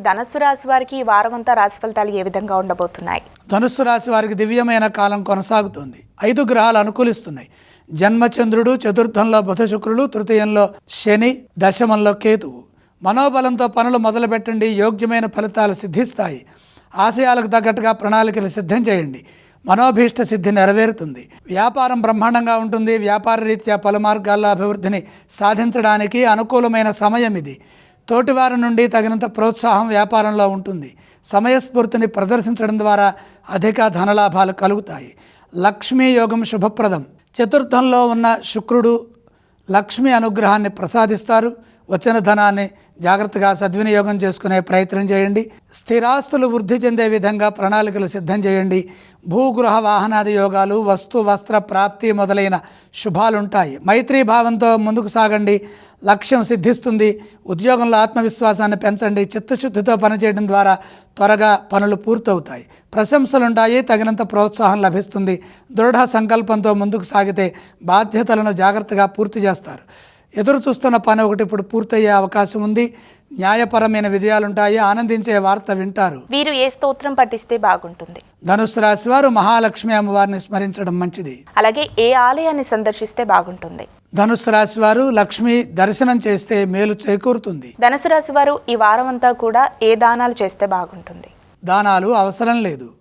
ధనస్సు రాశి వారికి ఈ వారం రాశి ఫలితాలు ఏ విధంగా ఉండబోతున్నాయి? ధనుస్సు రాశి వారికి దివ్యమైన కాలం కొనసాగుతుంది. ఐదు గ్రహాలు అనుకూలిస్తున్నాయి. జన్మచంద్రుడు చతుర్థంలో బుధ శుక్రుడు తృతీయంలో శని దశమంలో కేతువు. మనోబలంతో పనులు మొదలుపెట్టండి యోగ్యమైన ఫలితాలు సిద్ధిస్తాయి. ఆశయాలకు తగ్గట్టుగా ప్రణాళికలు సిద్ధం చేయండి. మనోభీష్ట సిద్ధి నెరవేరుతుంది. వ్యాపారం బ్రహ్మాండంగా ఉంటుంది. వ్యాపార రీత్యా పలు మార్గాల్లో అభివృద్ధిని సాధించడానికి అనుకూలమైన సమయం ఇది. తోటివారి నుండి తగినంత ప్రోత్సాహం వ్యాపారంలో ఉంటుంది. సమయస్ఫూర్తిని ప్రదర్శించడం ద్వారా అధిక ధనలాభాలు కలుగుతాయి. లక్ష్మీ యోగం శుభప్రదం. చతుర్థంలో ఉన్న శుక్రుడు లక్ష్మి అనుగ్రహాన్ని ప్రసాదిస్తారు. వచ్చిన ధనాన్ని జాగ్రత్తగా సద్వినియోగం చేసుకునే ప్రయత్నం చేయండి. స్థిరాస్తులు వృద్ధి చెందే విధంగా ప్రణాళికలు సిద్ధం చేయండి. భూగృహ వాహనాది యోగాలు వస్తు వస్త్ర ప్రాప్తి మొదలైన శుభాలుంటాయి. మైత్రీ భావంతో ముందుకు సాగండి. లక్ష్యం సిద్ధిస్తుంది. ఉద్యోగంలో ఆత్మవిశ్వాసాన్ని పెంచండి. చిత్తశుద్ధితో పనిచేయడం ద్వారా త్వరగా పనులు పూర్తవుతాయి. ప్రశంసలుంటాయి. తగినంత ప్రోత్సాహం లభిస్తుంది. దృఢ సంకల్పంతో ముందుకు సాగితే బాధ్యతలను జాగ్రత్తగా పూర్తి చేస్తారు. ఎదురు చూస్తున్న పని ఒకటి ఇప్పుడు పూర్తయ్యే అవకాశం ఉంది. న్యాయపరమైన విజయాలుంటాయి ఆనందించే వార్త వింటారు. వీరు ఏ స్తోత్రం పఠిస్తే బాగుంటుంది? ధనుస్సు రాశి వారు మహాలక్ష్మి అమ్మవారిని స్మరించడం మంచిది. అలాగే ఏ ఆలయాన్ని సందర్శిస్తే బాగుంటుంది? ధనుస్సు రాశి వారు లక్ష్మి దర్శనం చేస్తే మేలు చేకూరుతుంది. ధనుసు రాశి వారు ఈ వారం అంతా కూడా ఏ దానాలు చేస్తే బాగుంటుంది? దానాలు అవసరం లేదు.